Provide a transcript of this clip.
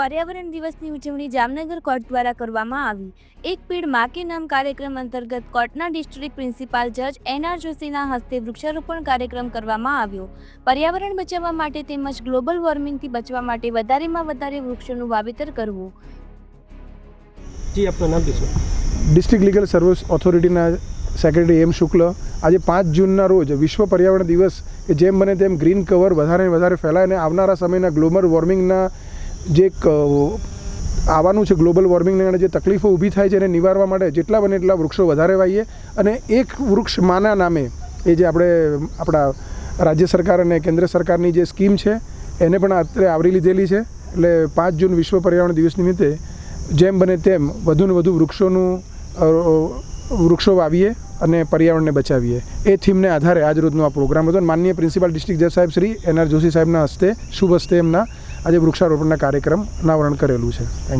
પર્યાવરણ દિવસની ઉજવણી જામનગર કોર્ટ દ્વારા કરવામાં આવી. એક પેડ મા કે નામ કાર્યક્રમ અંતર્ગત કોર્ટના ડિસ્ટ્રિક્ટ પ્રિન્સિપાલ જજ એન આર જોશીના હસ્તે વૃક્ષારોપણ કાર્યક્રમ કરવામાં આવ્યો. પર્યાવરણ બચાવવા માટે તેમજ ગ્લોબલ વોર્મિંગથી બચવા માટે વધારેમાં વધારે વૃક્ષોનું વાવેતર કરવું. જી આપનું નામ શું ડિસ્ટ્રિક્ટ લીગલ સર્વિસ ઓથોરિટીના સેક્રેટરી એમ શુક્લ. આજે પાંચ જૂનના રોજ વિશ્વ પર્યાવરણ દિવસ કે જેમ બને તેમ ગ્રીન કવર વધારે ને વધારે ફેલાય અને આવનારા સમયના ગ્લોબલ વોર્મિંગના જે એક, આવવાનું છે ગ્લોબલ વોર્મિંગને કારણે જે તકલીફો ઊભી થાય છે એને નિવારવા માટે જેટલા બને એટલા વૃક્ષો વધારે વાવીએ. અને એક વૃક્ષ માના નામે એ જે આપણે આપણા રાજ્ય સરકાર અને કેન્દ્ર સરકારની જે સ્કીમ છે એને પણ અત્યારે આવરી લીધેલી છે. એટલે પાંચ જૂન વિશ્વ પર્યાવરણ દિવસ નિમિત્તે જેમ બને તેમ વધુને વધુ વૃક્ષોનું વૃક્ષો વાવીએ અને પર્યાવરણને બચાવીએ. એ થીમને આધારે આજ રોજનો આ પ્રોગ્રામ હતો. માનનીય પ્રિન્સિપાલ ડિસ્ટ્રિક્ટ જજ સાહેબ શ્રી એન આર જોશી સાહેબના હસ્તે શુભ હસ્તે એમના આજે વૃક્ષારોપણના કાર્યક્રમ અનાવરણ કરેલું છે. થેન્ક